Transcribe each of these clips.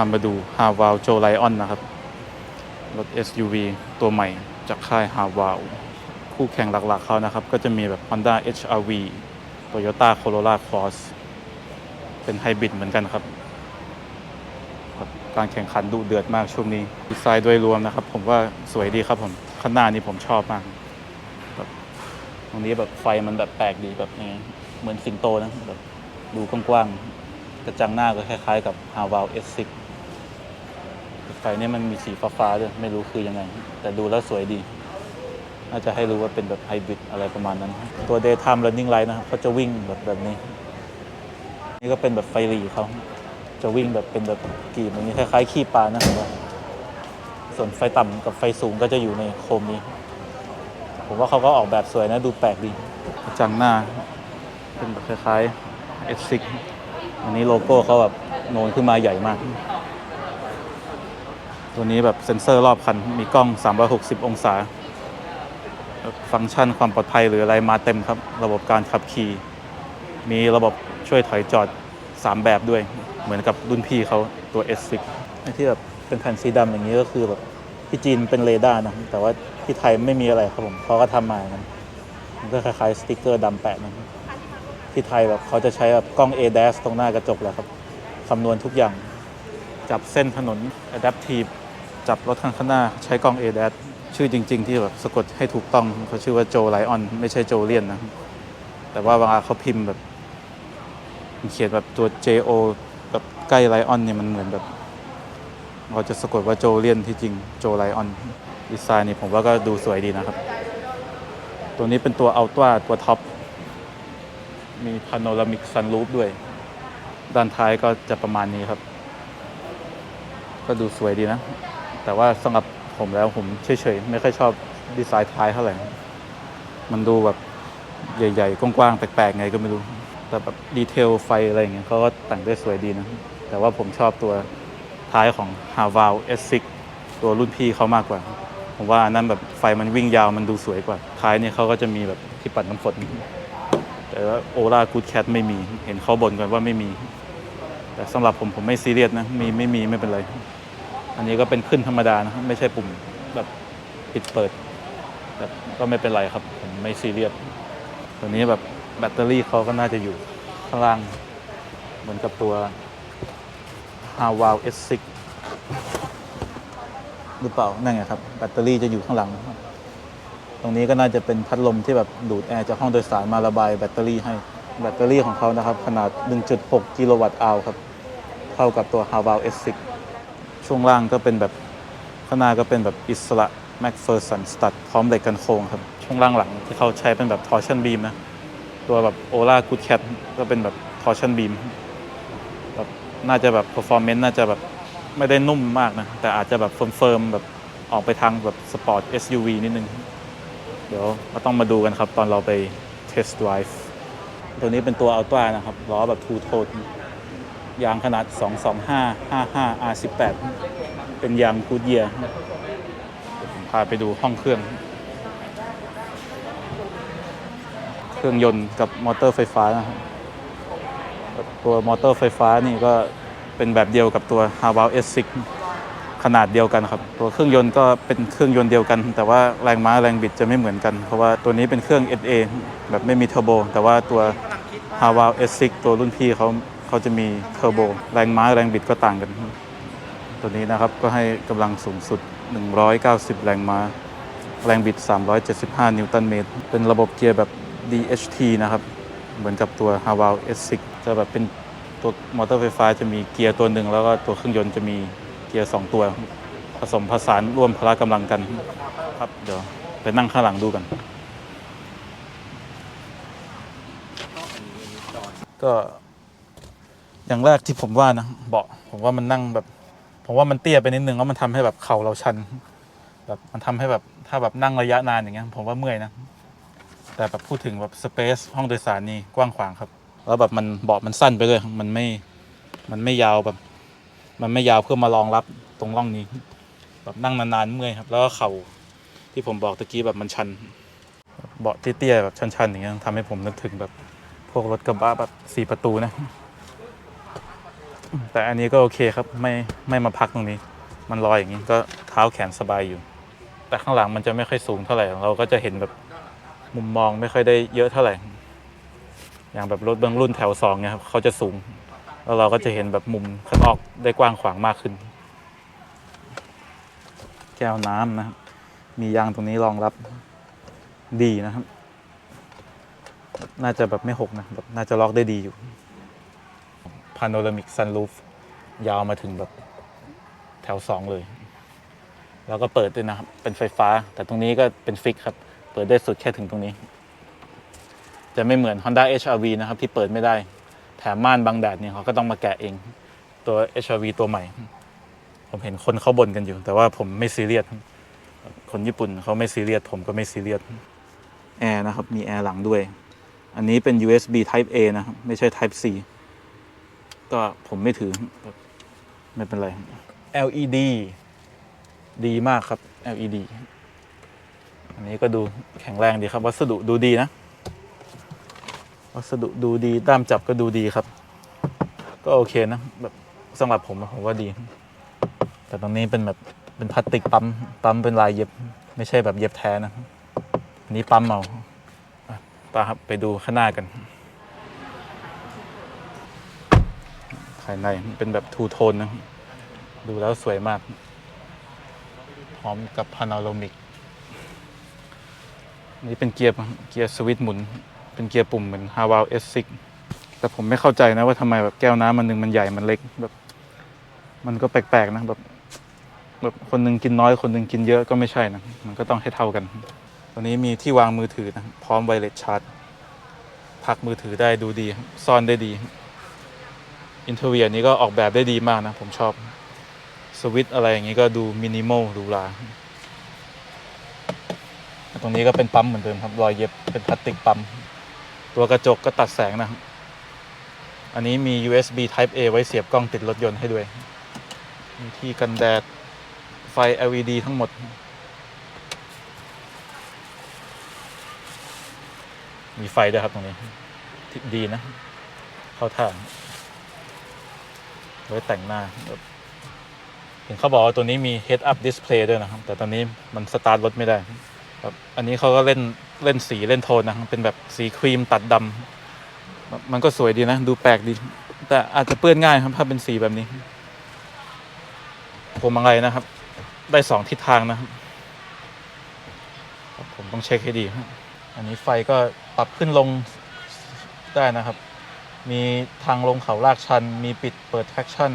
ามาดู h a v a l Joe Lion นะครับ รถ SUV ตัวใหม่จากค่าย h a v a l คู่แข่งหลักๆเขานะครับ ก็จะมีแบบ Honda HRV Toyota Corolla Cross เป็นไฮบริดเหมือนกันครับ การแข่งขันดุเดือดมากช่วงนี้ ดีไซน์โดยรวมนะครับ ผมว่าสวยดีครับผมข้างหน้านี้ผมชอบมากแบบตรงนี้แบบไฟมันแบบแปลกดีแบบนี้เหมือนสิงโตนะแบบดูกว้างๆกระจังหน้าก็คล้ายๆกับ h a v a l S6 ไฟเนี่ยมันมีสีฟ้าๆด้วยไม่รู้คือยังไง แต่ดูแล้วสวยดี น่าจะให้รู้ว่าเป็นแบบไฮบริดอะไรประมาณนั้น ตัว daytime running light นะครับเขาจะวิ่งแบบแบบนี้ นี่ก็เป็นแบบไฟหลีเขาจะวิ่งแบบเป็นแบบกีบอย่างนี้คล้ายๆ ขี้ปลานะผมว่าส่วนไฟต่ำกับไฟสูงก็จะอยู่ในโคมนี้ ผมว่าเขาก็ออกแบบสวยนะดูแปลกดีจังหน้า เป็นแบบคล้ายๆ S6 อันนี้โลโก้เขาแบบโนนขึ้นมาใหญ่มาก ตัวนี้แบบเซ็นเซอร์รอบคัน มีกล้อง 360 องศา ฟังก์ชันความปลอดภัยหรืออะไรมาเต็มครับ ระบบการขับขี่ มีระบบช่วยถอยจอด 3 แบบด้วย เหมือนกับรุ่นพี่เขาตัว S6 ไอ้ที่แบบเป็นแผ่นสีดำอย่างนี้ก็คือแบบที่จีนเป็นเรดาร์นะ แต่ว่าที่ไทยไม่มีอะไรครับผมเขาก็ทำมาอย่านั้นมันก็คล้ายๆสติกเกอร์ดำแปะนะที่ไทยแบบเขาจะใช้แบบกล้อง ADAS ตรงหน้ากระจกแหละครับคำนวณทุกอย่างจับเส้นถนน Adaptive จับรถข้างหน้าใช้กล้อง ADAS ชื่อจริง ๆ ที่แบบสะกดให้ถูกต้องเขาชื่อว่าโจไลออนไม่ใช่โจเลียนนะแต่ว่าเวลาเขาพิมพ์แบบเขียนแบบตัว JO แบบใกล้ไลออนเนี่ยมันเหมือนแบบเราจะสะกดว่าโจเลียนที่จริงโจไลออนดีไซน์นี่ผมว่าก็ดูสวยดีนะครับ ตัวนี้เป็นตัวอัลต a าตัวท็อป มีพาโนรามิกซันรูฟด้วย ด้านท้ายก็จะประมาณนี้ครับ ก็ดูสวยดีนะ แต่ว่าสำหรับผมแล้วผมเฉยๆ ไม่ค่อยชอบดีไซน์ท้ายเท่าไหร่ มันดูแบบใหญ่ๆ กว้างๆ แปลกๆ ไงก็ไม่รู้ แต่แบบดีเทลไฟอะไรอย่างเงี้ยเขาก็แต่งได้สวยดีนะ แต่ว่าผมชอบตัวท้ายของ h a v a l S6 ตัวรุ่นพี่เขามากกว่า ผมว่านั้นแบบไฟมันวิ่งยาวมันดูสวยกว่า ท้ายเนี่ยเขาก็จะมีแบบที่ปัดน้ำฝน แต่ว่าโอล่ากูดแคทไม่มี เห็นเขาบ่นกันว่าไม่มี แต่สำหรับผมผมไม่ซีเรียสนะ มีไม่มีไม่เป็นไร อันนี้ก็เป็นขึ้นธรรมดานะครับไม่ใช่ปุ่มแบบปิดเปิดแบบก็ไม่เป็นไรครับผมไม่ซีเรียสตัวนี้แบบแบตเตอรี่เขาก็น่าจะอยู่ข้างล่างเหมือนกับตัว h a v a l S6 หรือเปล่า นั่นไงครับ แบตเตอรี่จะอยู่ข้างหลัง ตรงนี้ก็น่าจะเป็นพัดลมที่แบบดูดแอร์จากห้องโดยสารมาระบายแบตเตอรี่ให้ แบตเตอรี่ของเขานะครับ ขนาด 1.6 กิโลวัตต์อาวครับ เท่ากับตัว h a v a l S6 ช่วงล่างก็เป็นแบบข้างหน้าก็เป็นแบบอิสระ MacPherson สตัดพร้อมเหล็กกันโค้งครับ ช่วงล่างหลังที่เขาใช้เป็นแบบ torsion beam นะ ตัวแบบ Ola Good Cat ก็เป็นแบบ torsion beam แบบน่าจะแบบ performance น่าจะแบบไม่ได้นุ่มมากนะ แต่อาจจะแบบเฟิร์มๆแบบออกไปทางแบบสปอร์ต SUV นิดนึง เดี๋ยวก็ต้องมาดูกันครับ ตอนเราไป test drive ตัวนี้เป็นตัว Ultra นะครับล้อแบบ two tone ยางขนาด 225 55 R18 เป็นยางกูดเยียผมพาไปดูห้องเครื่อง เครื่องยนต์กับมอเตอร์ไฟฟ้านะครับตัวมอเตอร์ไฟฟ้านี่ก็เป็นแบบเดียวกับตัว h a v a l S6 ขนาดเดียวกันครับ ตัวเครื่องยนต์ก็เป็นเครื่องยนต์เดียวกัน แต่ว่าแรงม้าแรงบิดจะไม่เหมือนกัน เพราะว่าตัวนี้เป็นเครื่อง SA แบบไม่มีเทอร์โบ แต่ว่าตัว h a v a l S6 ตัวรุ่นพี่เขา เขาจะมีเทอร์โบ แรงม้าแรงบิดก็ต่างกัน ตัวนี้นะครับก็ให้กำลังสูงสุด 190 แรงม้า แรงบิด 375 นิวตันเมตร เป็นระบบเกียร์แบบ DHT นะครับ เหมือนกับตัว h a v a l S6 จะแบบเป็นตัวมอเตอร์ไฟฟ้าจะมีเกียร์ตัวหนึ่ง แล้วก็ตัวเครื่องยนต์จะมีเกียร์ 2 ตัว ผสมผสานร่วมพละกำลังกันครับเดี๋ยวไปนั่งข้างหลังดูกัน ก็ อย่างแรกที่ผมว่านะเบาะผมว่ามันนั่งแบบ ผมว่ามันเตี้ยไปนิดนึงแล้วมันทำให้แบบเข่าเราชัน แบบมันทำให้แบบถ้าแบบนั่งระยะนานอย่างเงี้ยผมว่าเมื่อยนะ แต่แบบพูดถึงแบบสเปซห้องโดยสารนี่กว้างขวางครับ แล้วแบบมันเบาะมันสั้นไปเลยมันไม่มันไม่ยาวแบบ มันไม่ยาวเพื่อมารองรับตรงร่องนี้ แบบนั่งนานๆเมื่อยครับ แล้วก็เข่าที่ผมบอกตะกี้แบบมันชัน เบาะเตี้ยๆแบบชันๆอย่างเงี้ยทำให้ผมนึกถึงแบบพวกรถกระบะแบบสี่ประตูนะ แต่อันนี้ก็โอเคครับไม่ไม่มาพักตรงนี้ มันลอยอย่างนี้ก็เท้าแขนสบายอยู่ แต่ข้างหลังมันจะไม่ค่อยสูงเท่าไหร่ เราก็จะเห็นแบบมุมมองไม่ค่อยได้เยอะเท่าไหร่ อย่างแบบรถบื้องรุ่นแถวสองเนี่ยครับเขาจะสูง แล้วเราก็จะเห็นแบบมุมข้างนอกได้กว้างขวางมากขึ้น แก้วน้ำนะครับมียางตรงนี้รองรับดีนะครับ น่าจะแบบไม่หกนะแบบน่าจะล็อกได้ดีอยู่ พาโนรามิกซัน o ูฟยาวมาถึงแบบแถวสองเลย แล้วก็เปิดด้วยนะครับ เป็นไฟฟ้า แต่ตรงนี้ก็เป็นฟิกครับ เปิดได้สุดแค่ถึงตรงนี้ จะไม่เหมือน Honda HRV นะครับ ที่เปิดไม่ได้ แถมม่านบังแดดเนี่ยเขาก็ต้องมาแกะเอง ตัว HRV ตัวใหม่ ผมเห็นคนเขาบ่นกันอยู่ แต่ว่าผมไม่ซีเรียส คนญี่ปุ่นเขาไม่ซีเรียส ผมก็ไม่ซีเรียส แอร์นะครับ มีแอร์หลังด้วย อันนี้เป็น USB Type A นะครับ ไม่ใช่ Type C ก็ผมไม่ถือ ไม่เป็นไร LED ดีมากครับ LED อันนี้ก็ดูแข็งแรงดีครับ วัสดุดูดีนะ วัสดุดูดีด้ามจับก็ดูดีครับ ก็โอเคนะแบบสำหรับผมผมว่าดี แต่ตรงนี้เป็นแบบเป็นพลาสติกปั๊มปั๊มเป็นลายเย็บ ไม่ใช่แบบเย็บแท้นะอันนี้ปั๊มเอาไปครับไปดูข้างหน้ากันายในเป็นแบบทูโทนนะดูแล้วสวยมาก พร้อมกับพานาโรมิก นี่เป็นเกียร์เกียร์สวิตช์หมุน เป็นเกียร์ปุ่มเหมือน h a w a l S6 แต่ผมไม่เข้าใจนะว่าทำไมแบบแก้วน้ำมันหนึ่งมันใหญ่มันเล็กแบบ มันก็แปลกๆนะแบบแบบคนหนึงกินน้อยคนหนึงกินเยอะก็ไม่ใช่นะ มันก็ต้องให้เท่ากัน ตัวนี้มีที่วางมือถือนะ พร้อมไวเลสชาร์จพักมือถือได้ดูดี ซ่อนได้ดี อินเทอร์เวียนี้ก็ออกแบบได้ดีมากนะ ผมชอบ สวิตอะไรอย่างนี้ก็ดูมินิมอลดูราตรงนี้ก็เป็นปั๊มเหมือนเดิมครับ รอยเย็บเป็นพลาสติกปั๊ม ตัวกระจกก็ตัดแสงนะครับ อันนี้มี USB Type A ไว้เสียบกล้องติดรถยนต์ให้ด้วย มีที่กันแดด ไฟ LED ทั้งหมด มีไฟด้วยครับตรงนี้ ดีนะ เข้าทาง ไว้แต่งหน้าเห็นเขาบอกว่าตัวนี้มี head up display ด้วยนะครับ แต่ตอนนี้มันสตาร์ทรถไม่ได้แบบอันนี้เขาก็เล่นเล่นสีเล่นโทนนะครับเป็นแบบสีครีมตัดดำมันก็สวยดีนะ ดูแปลกดี แต่อาจจะเปื้อนง่ายครับถ้าเป็นสีแบบนี้ผมอะไรนะครับ ได้สองทิศทางนะครับผมต้องเช็คให้ดีครับอันนี้ไฟก็ปรับขึ้นลงได้นะครับ มีทางลงเขาลากชัน มีปิดเปิด traction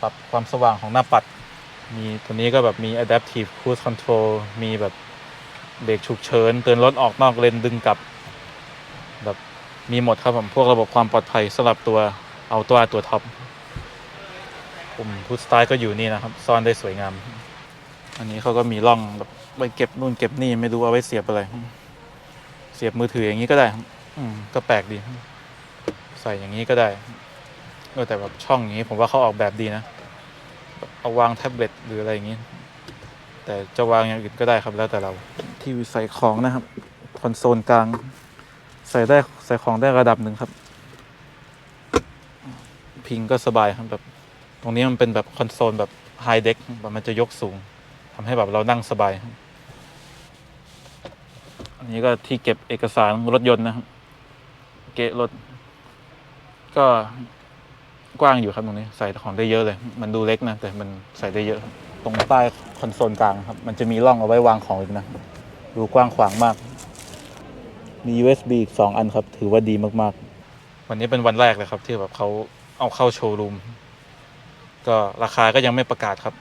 ปรับความสว่างของหน้าปัด มีตัวนี้ก็แบบมี adaptive cruise control มีแบบเบรกฉุกเฉิน เตือนรถออกนอกเลนดึงกลับ แบบมีหมดครับผม พวกระบบความปลอดภัยสำหรับตัวเอาตัวตัวท็อปปุ่มพุทสไตาร์ก็อยู่นี่นะครับ ซ่อนได้สวยงาม อันนี้เขาก็มีร่องแบบไว้เก็บนู่นเก็บนี่ไม่รู้เอาไว้เสียบอะไร เสียบมือถืออย่างนี้ก็ได้ อืมก็แปลกดี ใส่อย่างนี้ก็ได้เออแต่แบบช่องอย่างนี้ผมว่าเขาออกแบบดีนะ เอาวางแท็บเล็ตหรืออะไรอย่างนี้ แต่จะวางอย่างอื่นก็ได้ครับแล้วแต่เราที่ใส่ของนะครับคอนโซลกลาง ใส่ได้ใส่ของได้ระดับหนึ่งครับ พิงก็สบายครับแบบ ตรงนี้มันเป็นแบบคอนโซลแบบไฮเด็กแบบมันจะยกสูงทำให้แบบเรานั่งสบาย อันนี้ก็ที่เก็บเอกสารรถยนต์นะครับ เกะรถ ก็กว้างอยู่ครับตรงนี้ใส่ของได้เยอะเลย มันดูเล็กนะแต่มันใส่ได้เยอะ ตรงใต้คอนโซลกลางครับ มันจะมีร่องเอาไว้วางของอีกนะ ดูกว้างขวางมาก มี USB อีกสองอันครับ ถือว่าดีมากๆ วันนี้เป็นวันแรกเลยครับ ที่แบบเขาเอาเข้าโชว์รูม ก็ราคาก็ยังไม่ประกาศครับ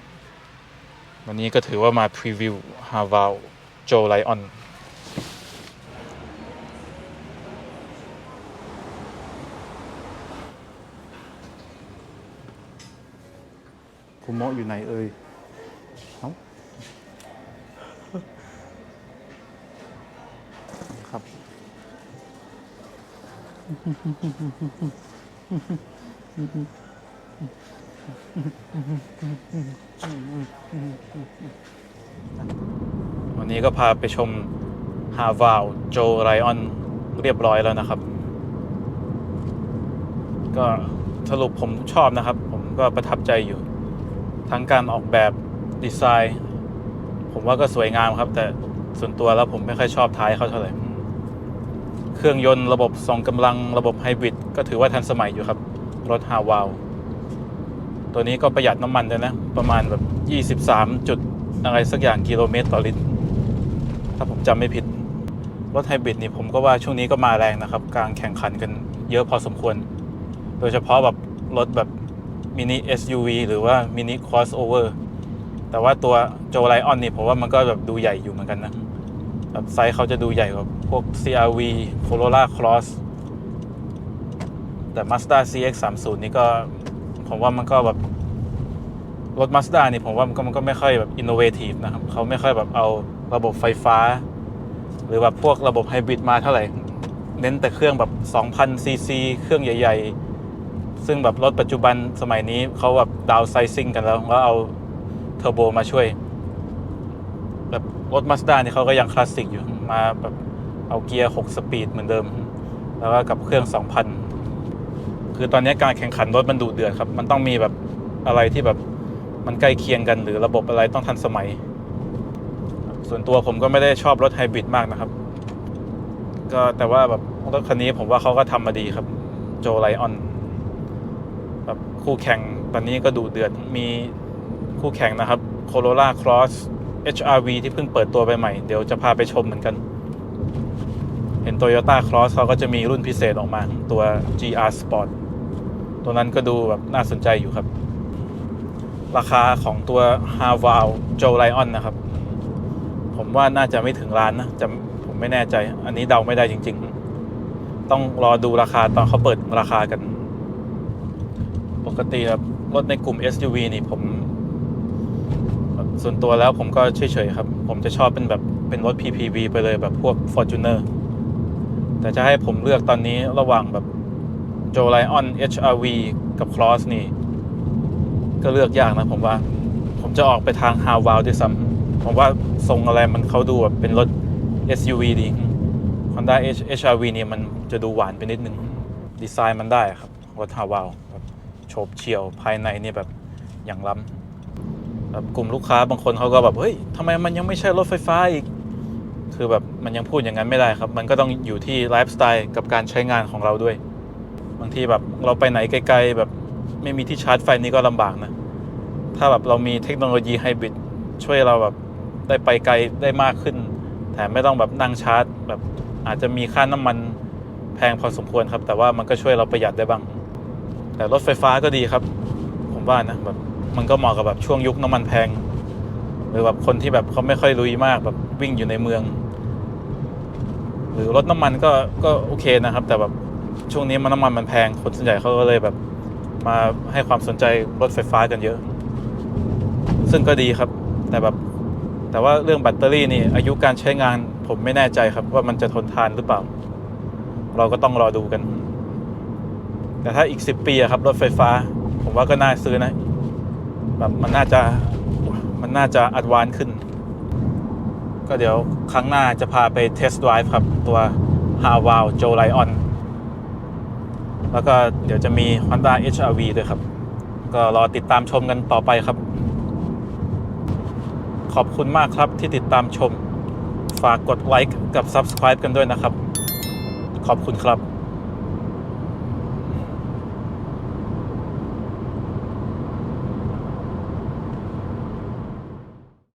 วันนี้ก็ถือว่ามาพรีวิวฮาวาลโจไลออน คุณโมะอยู่ไหนเอ่ยเอ้าครับวันนี้ก็พาไปชมฮาวาลโจไรออนเรียบร้อยแล้วนะครับ ก็สรุปผมชอบนะครับ ผมก็ประทับใจอยู่ ทั้งการออกแบบดีไซน์ ผมว่าก็สวยงามครับ แต่ส่วนตัวแล้วผมไม่ค่อยชอบท้ายเขาเท่าไหร่เครื่องยนต์ระบบส่งกำลังระบบไฮบริดก็ถือว่าทันสมัยอยู่ครับ รถฮาวาวตัวนี้ก็ประหยัดน้ำมันด้วยนะ ประมาณแบบ 23 จุดอะไรสักอย่างกิโลเมตรต่อลิตร ถ้าผมจำไม่ผิด รถไฮบริดนี่ผมก็ว่าช่วงนี้ก็มาแรงนะครับ การแข่งขันกันเยอะพอสมควร โดยเฉพาะแบบรถแบบ มินิ SUV หรือว่ามินิ crossover แต่ว่าตัวโจไลออนนี่ผมว่ามันก็แบบดูใหญ่อยู่เหมือนกันนะแบบไซส์เขาจะดูใหญ่กว่าพวก CRV Corolla Cross แต่ Mazda CX-30 นี่ก็ผมว่ามันก็แบบรถ Mazda นี่ผมว่ามันก็มันก็ไม่ค่อยแบบ innovative นะครับเขาไม่ค่อยแบบเอาระบบไฟฟ้า หรือแบบพวกระบบไฮบริดมาเท่าไหร่ เน้นแต่เครื่องแบบ 2,000ซีซีเครื่องใหญ่ ๆ ซึ่งแบบรถปัจจุบันสมัยนี้เขาแบบดาวไซซิ่งกันแล้วแล้วเอาเทอร์โบมาช่วย แบบรถ Mazda นี่เขาก็ยังคลาสสิกอยู่มาแบบเอาเกียร์ 6 สปีดเหมือนเดิม แล้วก็กับเครื่อง 2,000 คือตอนนี้การแข่งขันรถมันดุเดือดครับ มันต้องมีแบบอะไรที่แบบมันใกล้เคียงกันหรือระบบอะไรต้องทันสมัย ส่วนตัวผมก็ไม่ได้ชอบรถไฮบริดมากนะครับ ก็แต่ว่าแบบรถคันนี้ผมว่าเขาก็ทำมาดีครับโจไลออน คู่แข่งตอนนี้ก็ดูเดือดมีคู่แข่งนะครับ Corolla Cross HRV ที่เพิ่งเปิดตัวไปใหม่ เดี๋ยวจะพาไปชมเหมือนกัน เห็น Toyota Cross เขาก็จะมีรุ่นพิเศษออกมาตัว GR Sport ตัวนั้นก็ดูแบบน่าสนใจอยู่ครับ ราคาของตัว h a v a l Joe Lion นะครับ ผมว่าน่าจะไม่ถึงล้านนะจะผมไม่แน่ใจ อันนี้เดาไม่ได้จริง ๆ ต้องรอดูราคาตอนเขาเปิดราคากัน กติแบบรถในกลุ่ม SUV นี่ผม ส่วนตัวแล้วผมก็เฉยๆครับ ผมจะชอบเป็นแบบเป็นรถ PPV ไปเลยแบบพวก Fortuner แต่จะให้ผมเลือกตอนนี้ระหว่างแบบ j o Lion HRV กับ Cross นี่ ก็เลือกยากนะผมว่า ผมจะออกไปทาง h a v a l ด้วยซ้ำผมว่าทรงอะไรมันเขาดูแบบเป็นรถ SUV ดี Honda HRV นี่มันจะดูหวานไปนิดนึง ดีไซน์มันได้ครับรถ h a v a l แบบ โฉบเฉี่ยวภายในเนี่ยแบบอย่างล้ำแบบกลุ่มลูกค้าบางคนเขาก็แบบเฮ้ยทำไมมันยังไม่ใช่รถไฟฟ้าอีก คือแบบมันยังพูดอย่างนั้นไม่ได้ครับ มันก็ต้องอยู่ที่ไลฟ์สไตล์กับการใช้งานของเราด้วย บางทีแบบเราไปไหนไกลๆแบบไม่มีที่ชาร์จไฟนี่ก็ลำบากนะ ถ้าแบบเรามีเทคโนโลยีไฮบริดช่วยเราแบบได้ไปไกลได้มากขึ้น แถมไม่ต้องแบบนั่งชาร์จ แบบอาจจะมีค่าน้ำมันแพงพอสมควรครับ แต่ว่ามันก็ช่วยเราประหยัดได้บ้าง แต่รถไฟฟ้าก็ดีครับ ผมว่านะแบบมันก็เหมาะกับแบบช่วงยุคน้ำมันแพง หรือแบบคนที่แบบเขาไม่ค่อยลุยมากแบบวิ่งอยู่ในเมือง หรือรถน้ำมันก็ก็โอเคนะครับ แต่แบบช่วงนี้มันน้ำมันมันแพงคนส่วนใหญ่เขาก็เลยแบบมาให้ความสนใจรถไฟฟ้ากันเยอะ ซึ่งก็ดีครับ แต่แบบแต่ว่าเรื่องแบตเตอรี่นี่อายุการใช้งานผมไม่แน่ใจครับว่ามันจะทนทานหรือเปล่า เราก็ต้องรอดูกัน แต่ถ้าอีกสิบปีอะครับรถไฟฟ้า ผมว่าก็น่าซื้อนะแบบมันน่าจะมันน่าจะอัดวานขึ้น ก็เดี๋ยวครั้งหน้าจะพาไปเทสต์ไดรฟ์ครับ ตัว h a v a l Joe Lion แล้วก็เดี๋ยวจะมี Honda HRV ด้วยครับ ก็รอติดตามชมกันต่อไปครับ ขอบคุณมากครับที่ติดตามชม ฝากกดไลค์กับ Subscribe กันด้วยนะครับ ขอบคุณครับ